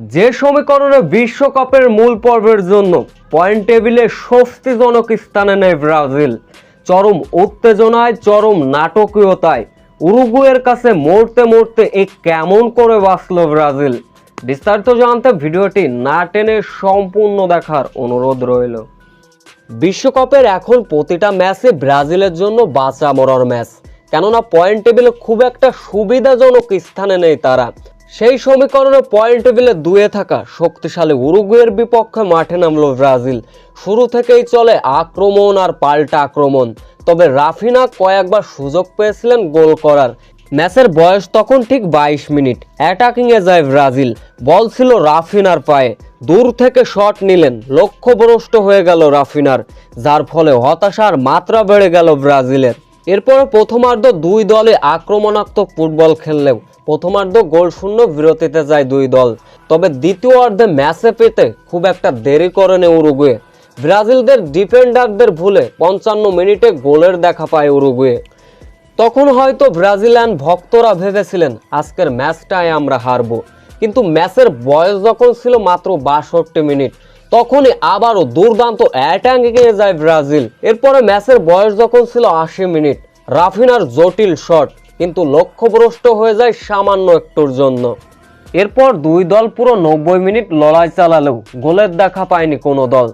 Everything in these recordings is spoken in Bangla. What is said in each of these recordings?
যে সমীকরণে বিশ্বকাপের মূল পর্বের জন্য পয়েন্ট টেবিলে স্বস্তিজনক স্থানে নেয় ব্রাজিল। চরম উত্তেজনায়, চরম নাটকীয়তায় উরুগুয়ের কাছে মরতে মরতে এ কেমন করে বাঁচল ব্রাজিল? বিস্তারিত জানতে ভিডিওটি না টেনে সম্পূর্ণ দেখার অনুরোধ রইল। বিশ্বকাপের এখন প্রতিটা ম্যাচে ব্রাজিলের জন্য বাঁচা মরার ম্যাচ। কেননা পয়েন্ট টেবিলে খুব একটা সুবিধাজনক স্থানে নেই তারা। সেই সমীকরণে পয়েন্ট টেবিলে দুয়ে থাকা শক্তিশালী উরুগুয়ের বিপক্ষে মাঠে নামল ব্রাজিল। শুরু থেকেই চলে আক্রমণ আর পাল্টা আক্রমণ। তবে রাফিনা কয়েকবার সুযোগ পেয়েছিলেন গোল করার। ম্যাচের বয়স তখন ঠিক বাইশ মিনিট। অ্যাটাকিংয়ে যায় ব্রাজিল। বল ছিল রাফিনার পায়ে। দূর থেকে শট নিলেন। লক্ষ্যভ্রষ্ট হয়ে গেল রাফিনার। যার ফলে হতাশার মাত্রা বেড়ে গেল ব্রাজিলের। এরপরে প্রথমার্ধ দুই দলে আক্রমণাত্মক ফুটবল খেললেও প্রথমার্ধ গোল শূন্য বিরতিতে যায় দুই দল। তবে দ্বিতীয় অর্ধে ম্যাচে পেতে খুব একটা দেরি করেনি উরুগুয়ে। ব্রাজিলদের ডিফেন্ডারদের ভুলে পঞ্চান্ন মিনিটে গোলের দেখা পায় উরুগুয়ে। তখন হয়তো ব্রাজিলিয়ান ভক্তরা ভেবেছিলেন, আজকের ম্যাচটায় আমরা হারবো। কিন্তু ম্যাচের বয়স যখন ছিল মাত্র বাষট্টি মিনিট তখনই আবারও দুর্দান্ত অ্যাটাকিংয়ে যায় ব্রাজিল। এরপরে ম্যাচের বয়স যখন ছিল আশি মিনিট, রাফিনার জটিল শট কিন্তু লক্ষ্যভ্রষ্ট হয়ে যায় সামান্য একটুর জন্য। এরপর দুই দল পুরো নব্বই মিনিট লড়াই চালালেও গোলের দেখা পায়নি কোনো দল,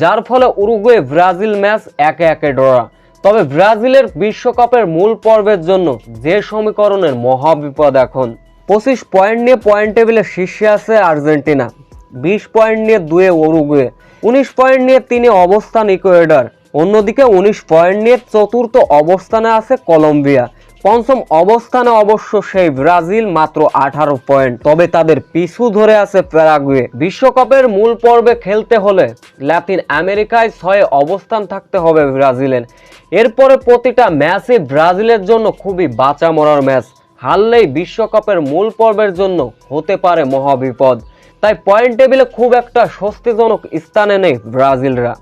যার ফলে উরুগুয়ে ব্রাজিল ম্যাচ একে একে ডরা। তবে ব্রাজিলের বিশ্বকাপের মূল পর্বের জন্য যে সমীকরণের মহাবিপদ এখন। পঁচিশ পয়েন্ট নিয়ে পয়েন্ট টেবিলে শীর্ষে আছে আর্জেন্টিনা। বিশ পয়েন্ট নিয়ে দুয়ে উরুগুয়ে, উনিশ পয়েন্ট নিয়ে তিনি অবস্থান ইকুয়েডর, অন্যদিকে উনিশ পয়েন্ট নিয়ে চতুর্থ অবস্থানে আছে কলম্বিয়া। পঞ্চম অবস্থানে অবশ্য সেই ব্রাজিল মাত্র আঠারো পয়েন্ট। তবে তাদের পিছু ধরে আছে প্যারাগুয়ে। বিশ্বকাপের মূল পর্বে খেলতে হলে ল্যাটিন আমেরিকায় ছয়ে অবস্থান থাকতে হবে ব্রাজিলের। এরপরে প্রতিটা ম্যাচই ব্রাজিলের জন্য খুবই বাঁচা মরার ম্যাচ। হারলেই বিশ্বকাপের মূল পর্বের জন্য হতে পারে মহাবিপদ। তাই পয়েন্ট টেবিলে খুব একটা স্বস্তিজনক স্থানে নেই ব্রাজিলরা।